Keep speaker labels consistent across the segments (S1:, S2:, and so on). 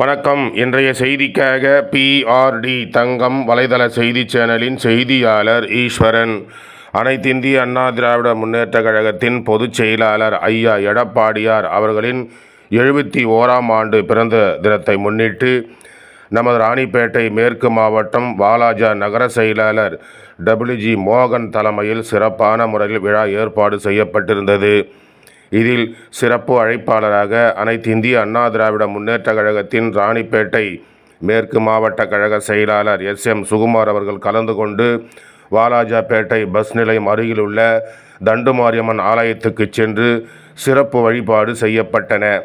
S1: வணக்கம். இன்றைய செய்திக்காக பிஆர்டி தங்கம் வலைதள செய்தி சேனலின் செய்தியாளர் ஈஸ்வரன். அனைத்திந்திய அண்ணா திராவிட முன்னேற்றக் கழகத்தின் பொதுச் செயலாளர் ஐயா எடப்பாடியார் அவர்களின் எழுபத்தி ஓராம் ஆண்டு பிறந்த தினத்தை முன்னிட்டு நமது ராணிப்பேட்டை மேற்கு மாவட்டம் வாலாஜா நகர செயலாளர் டபிள்யூஜி மோகன் தலைமையில் சிறப்பான முறையில் விழா ஏற்பாடு செய்யப்பட்டிருந்தது. இதில் சிறப்பு அழைப்பாளராக அனைத்து இந்திய அண்ணா திராவிட முன்னேற்றக் கழகத்தின் ராணிப்பேட்டை மேற்கு மாவட்ட கழக செயலாளர் எஸ் எம் சுகுமார் அவர்கள் கலந்து கொண்டு வாலாஜாபேட்டை பஸ் நிலையம் அருகிலுள்ள தண்டுமாரியம்மன் ஆலயத்துக்கு சென்று சிறப்பு வழிபாடு செய்யப்பட்டன.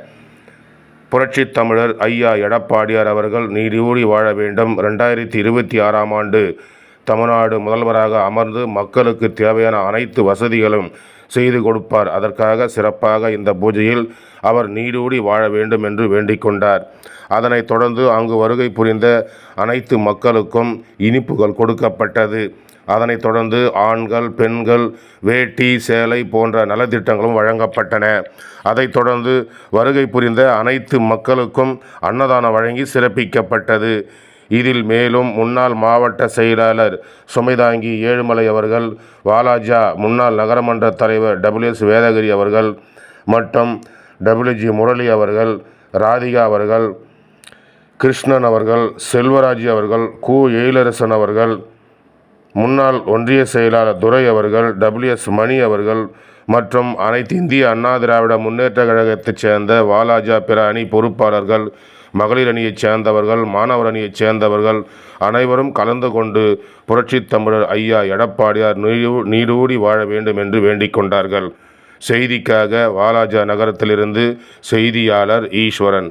S1: புரட்சித் தமிழர் ஐயா எடப்பாடியார் அவர்கள் நீடியூடி வாழ வேண்டும். ரெண்டாயிரத்தி இருபத்தி ஆறாம் ஆண்டு தமிழ்நாடு முதல்வராக அமர்ந்து மக்களுக்கு தேவையான அனைத்து வசதிகளும் செய்து கொடுப்பார். அதற்காக சிறப்பாக இந்த பூஜையில் அவர் நீடூடி வாழ வேண்டும் என்று வேண்டிக் கொண்டார். அதனைத் தொடர்ந்து அங்கு வருகை புரிந்த அனைத்து மக்களுக்கும் இனிப்புகள் கொடுக்கப்பட்டது. அதனைத் தொடர்ந்து ஆண்கள் பெண்கள் வேட்டி சேலை போன்ற நலத்திட்டங்களும் வழங்கப்பட்டன. அதைத் தொடர்ந்து வருகை புரிந்த அனைத்து மக்களுக்கும் அன்னதானம் வழங்கி சிறப்பிக்கப்பட்டது. இதில் மேலும் முன்னாள் மாவட்ட செயலாளர் சுமைதாங்கி ஏழுமலை அவர்கள் வாலாஜா முன்னாள் நகரமன்ற தலைவர் டபிள்யூஎஸ் வேதகிரி அவர்கள் மற்றும் டபிள்யூஜி முரளி அவர்கள் ராதிகா அவர்கள் கிருஷ்ணன் அவர்கள் செல்வராஜ் அவர்கள் கு எயிலரசன் அவர்கள் முன்னாள் ஒன்றிய செயலாளர் துரை அவர்கள் டபிள்யூஎஸ் மணி அவர்கள் மற்றும் அனைத்து இந்திய அண்ணா திராவிட முன்னேற்ற கழகத்தைச் சேர்ந்த வாலாஜா பிற அணி பொறுப்பாளர்கள் மகளிர் அணியைச் சேர்ந்தவர்கள் மாணவர் அணியைச் சேர்ந்தவர்கள் அனைவரும் கலந்து கொண்டு புரட்சித் தமிழர் ஐயா எடப்பாடியார் நீடு நீடூடி வாழ வேண்டும் என்று வேண்டிக் கொண்டார்கள். செய்திக்காக வாலாஜா நகரத்திலிருந்து செய்தியாளர் ஈஸ்வரன்.